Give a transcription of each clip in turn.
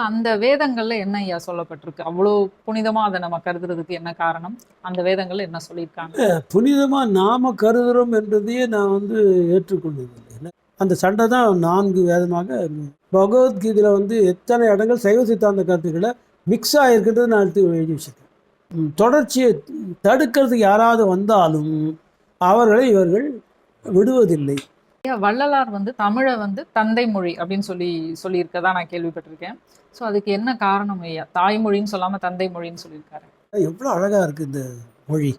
அந்த வேதங்கள்ல என்ன ஐயா சொல்லப்பட்டிருக்கு? அவ்வளோ புனிதமா அதை நம்ம கருதுறதுக்கு என்ன காரணம்? அந்த வேதங்கள்ல என்ன சொல்லியிருக்காங்க? புனிதமாக நாம கருதுகிறோம் என்றதையே நான் வந்து ஏற்றுக்கொள்வதில்லை என்ன? அந்த சண்டை தான் நான்கு வேதமாக பகவத்கீதையில வந்து எத்தனை இடங்கள் சைவ சித்தாந்த கருத்துக்களை மிக்ஸ் ஆகிருக்கின்றது நான் எடுத்து எழுதி வச்சிருக்கேன். தொடர்ச்சியை தடுக்கிறதுக்கு யாராவது வந்தாலும் அவர்களை இவர்கள் விடுவதில்லை. வள்ளலார் வந்து தமிழை வந்து தந்தை மொழி அப்படின்னு சொல்லி சொல்லியிருக்கதா நான் கேள்விப்பட்டிருக்கேன். ஸோ அதுக்கு என்ன காரணம் ஐயா? தாய்மொழின்னு சொல்லாமல் தந்தை மொழின்னு சொல்லியிருக்காரு. எவ்வளோ அழகாக இருக்குது இந்த மொழி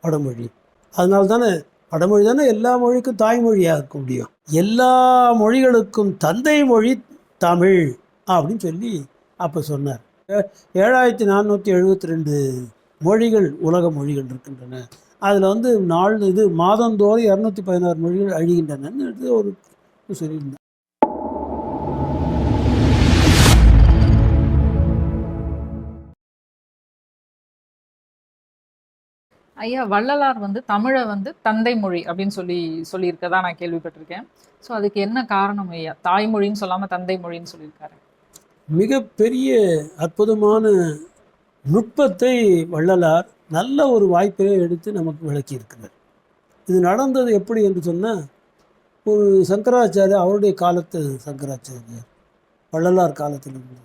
வடமொழி. அதனால தானே வடமொழி தானே எல்லா மொழிக்கும் தாய்மொழியாக இருக்க முடியும். எல்லா மொழிகளுக்கும் தந்தை மொழி தமிழ் அப்படின்னு சொல்லி அப்போ சொன்னார். ஏ- ஏழாயிரத்தி நானூற்றி எழுபத்தி ரெண்டு மொழிகள் உலக மொழிகள் இருக்கின்றன. அதில் வந்து நாள் இது மாதந்தோறும் இரநூத்தி பதினாறு மொழிகள் அழிகின்றனன்னு ஒரு சொல்லியிருந்தேன் ஐயா வள்ளலார் வந்து தமிழை வந்து தந்தை மொழி அப்படின்னு சொல்லி சொல்லியிருக்கதா நான் கேள்விப்பட்டிருக்கேன். ஸோ அதுக்கு என்ன காரணம் ஐயா? தாய்மொழின்னு சொல்லாம தந்தை மொழின்னு சொல்லியிருக்காரு. மிகப்பெரிய அற்புதமான நுட்பத்தை வள்ளலார் நல்ல ஒரு வாய்ப்பை எடுத்து நமக்கு விளக்கியிருக்கிறார். இது நடந்தது எப்படி என்று சொன்னால் ஒரு சங்கராச்சாரியர் அவருடைய காலத்து சங்கராச்சாரியார் வள்ளலார் காலத்தில் இருந்தது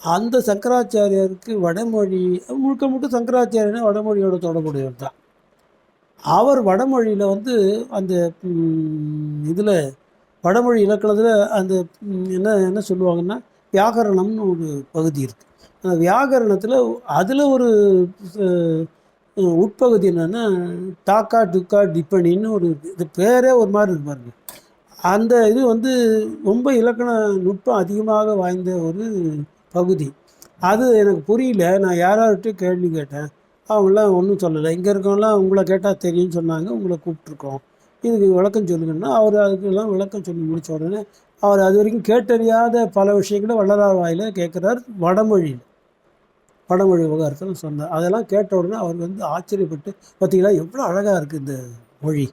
அந்த சங்கராச்சாரியாருக்கு வடமொழி முழுக்க முழுக்க சங்கராச்சாரியனா வடமொழியோட தொடர்புடையவர் தான். அவர் வடமொழியில் வந்து அந்த இதில் வடமொழி இலக்கணத்தில் அந்த என்ன என்ன சொல்லுவாங்கன்னா வியாகரணம்னு ஒரு பகுதி இருக்குது வியாகரணத்தில் அதில் ஒரு உட்பகுதி என்னென்னா டாக்கா டுக்கா டிப்பனின்னு ஒரு இது பேரே ஒரு மாதிரி இருக்கு பாருங்க. அந்த இது வந்து ரொம்ப இலக்கண நுட்பம் அதிகமாக வாய்ந்த ஒரு பகுதி. அது எனக்கு புரியல. நான் யாரார்கிட்ட கேள்வி கேட்டேன். அவங்களாம் ஒன்றும் சொல்லலை. இங்கே இருக்கவங்களாம் உங்களை கேட்டால் தெரியும்னு சொன்னாங்க. உங்களை கூப்பிட்ருக்கோம் இதுக்கு விளக்கம் சொல்லுங்கன்னா அவர் அதுக்கெல்லாம் விளக்கம் சொல்லி முடித்த உடனே அவர் அது வரைக்கும் கேட்டறியாத பல விஷயங்களை வள்ளலார் வாயில கேட்குறார் வடமொழியில். வடமொழி விவகாரத்தில் சொன்னார். அதெல்லாம் கேட்ட உடனே அவர் வந்து ஆச்சரியப்பட்டு பார்த்தீங்களா எவ்வளோ அழகாக இருக்குது இந்த மொழி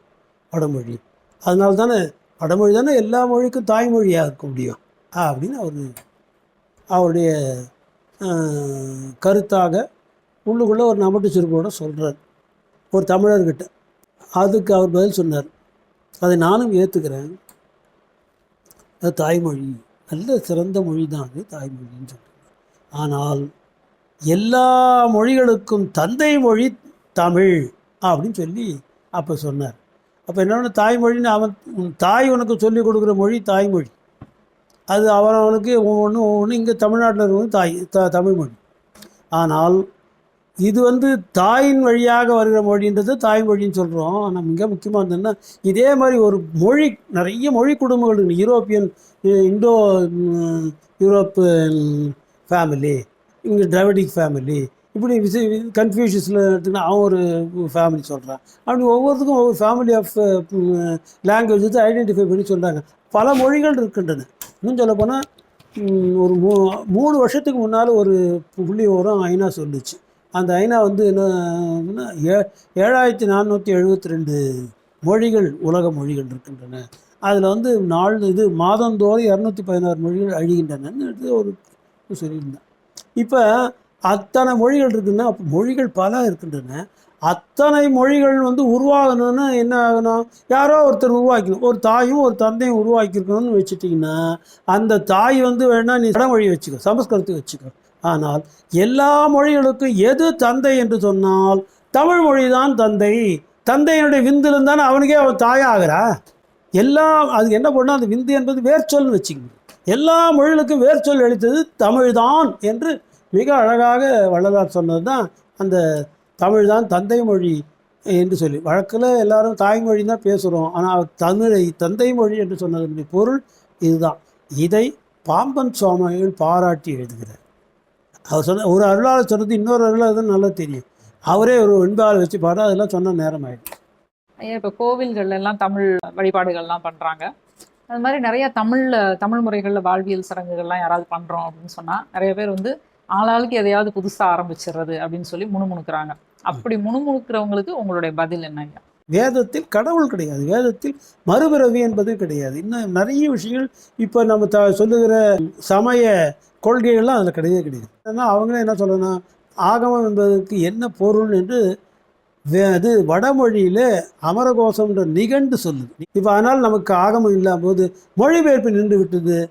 வடமொழி அதனால தானே வடமொழி தானே எல்லா மொழிக்கும் தாய்மொழியாக இருக்க முடியும். அப்படின்னு அவர் அவருடைய கருத்தாக உள்ளுக்குள்ளே ஒரு நமட்டு சுருக்கோட சொல்கிறார் ஒரு தமிழர்கிட்ட. அதுக்கு அவர் பதில் சொன்னார். அதை நானும் ஏற்றுக்கிறேன் அது தாய்மொழி. நல்ல சிறந்த மொழி தான் அது தாய்மொழின்னு சொல்கிறார் ஆனால் எல்லா மொழிகளுக்கும் தந்தை மொழி தமிழ் அப்படின்னு சொல்லி அப்போ சொன்னார். அப்போ என்னென்ன தாய்மொழின்னு அவன் தாய் உனக்கு சொல்லிக் கொடுக்குற மொழி தாய்மொழி அது அவன் அவனுக்கு ஒவ்வொன்று ஒவ்வொன்று இங்கே தமிழ்நாட்டில் இருக்கிறது தாய் த தமிழ்மொழி ஆனால் இது வந்து தாயின் வழியாக வருகிற மொழின்றது தாய்மொழின்னு சொல்கிறோம் ஆனால் மிக முக்கியமாக இருந்ததுன்னா இதே மாதிரி ஒரு மொழி நிறைய மொழி குடும்பங்கள் யூரோப்பியன் இண்டோ யூரோப்பியன் ஃபேமிலி இங்கே டிராவிடிக் ஃபேமிலி இப்படி விசி கன்ஃபியூஷஸில் எடுத்துக்கினா அவன் ஒரு ஃபேமிலி சொல்கிறான் அப்படி ஒவ்வொருத்துக்கும் ஒவ்வொரு ஃபேமிலி ஆஃப் லாங்குவேஜ் வந்து ஐடென்டிஃபை பண்ணி சொல்கிறாங்க பல மொழிகள் இருக்கின்றன. இன்னும் சொல்லப்போனால் ஒரு மூ மூணு வருஷத்துக்கு முன்னால் ஒரு புள்ளி ஓரம் ஐநா சொல்லுச்சு. அந்த ஐநா வந்து என்ன ஏ ஏழாயிரத்தி நானூற்றி எழுபத்தி ரெண்டு மொழிகள் உலக மொழிகள் இருக்கின்றன. அதில் வந்து நாள் இது மாதந்தோறும் இரநூத்தி பதினாறு மொழிகள் அழிகின்றன. ஒரு சொல்லியிருந்தேன். இப்போ அத்தனை மொழிகள் இருக்குன்னா மொழிகள் பல இருக்கின்றன. அத்தனை மொழிகள் வந்து உருவாகணும்னா என்ன ஆகணும்? யாரோ ஒருத்தர் உருவாக்கணும். ஒரு தாயும் ஒரு தந்தையும் உருவாக்கியிருக்கணும்னு வச்சுட்டிங்கன்னா அந்த தாய் வந்து வேணா நீ வடமொழி வச்சுக்கோ சமஸ்கிருதத்துக்கு வச்சுக்கோ. ஆனால் எல்லா மொழிகளுக்கும் எது தந்தை என்று சொன்னால் தமிழ் மொழி தான் தந்தை. தந்தையினுடைய விந்திலிருந்து தானே அவனுக்கே அவன் தாயாகிறா? எல்லா அதுக்கு என்ன பண்ணால் அந்த விந்து என்பது வேர்ச்சொல்னு வச்சுக்கணும் எல்லா மொழிகளுக்கும் வேர்ச்சொல் அளித்தது தமிழ்தான் என்று மிக அழகாக வள்ளலார் சொன்னது தான் அந்த தமிழ் தான் தந்தை மொழி என்று சொல்லி. வழக்கில் எல்லாரும் தாய்மொழி தான் பேசுகிறோம் ஆனால் தமிழை தந்தை மொழி என்று சொன்னதனுடைய பொருள் இதுதான். இதை பாம்பன் சுவாமிகள் பாராட்டி எழுதுகிறார். அவர் சொன்ன ஒரு அருளாளர் சொன்னது இன்னொரு அருளாளர் தான் நல்லா தெரியும். அவரே ஒரு வெண்பால் வச்சு பாரு அதெல்லாம் சொன்ன நேரம் ஆயிடும். ஐயா இப்போ கோவில்கள்ல எல்லாம் தமிழ் வழிபாடுகள்லாம் பண்ணுறாங்க அது மாதிரி நிறைய தமிழ்ல தமிழ் முறைகளில் வாழ்வியல் சடங்குகள்லாம் யாராவது பண்ணுறோம் அப்படின்னு சொன்னால் நிறைய பேர் வந்து ஆளாளுக்கு எதையாவது புதுசாக ஆரம்பிச்சிடுறது அப்படின்னு சொல்லி முணுமுணுக்கிறாங்க. அப்படி முணுமுணுக்கிறவங்களுக்கு உங்களுடைய பதில் என்ன ஐயா? வேதத்தில் கடவுள் கிடையாது. வேதத்தில் மறுபிறவி என்பது கிடையாது. இன்னும் நிறைய விஷயங்கள் இப்போ நம்ம த சொல்லுகிற சமய கொள்கைகள்லாம் அதில் கிடையவே கிடையாது. ஏன்னா அவங்களே என்ன சொல்லணும் ஆகமம் என்பதற்கு என்ன பொருள் என்று வே- அது வடமொழியில் அமரகோஷம்ன்ற நிகண்டு சொல்லுது. இப்போ அதனால் நமக்கு ஆகமம் இல்லாமல் போது மொழிபெயர்ப்பு நின்று விட்டது.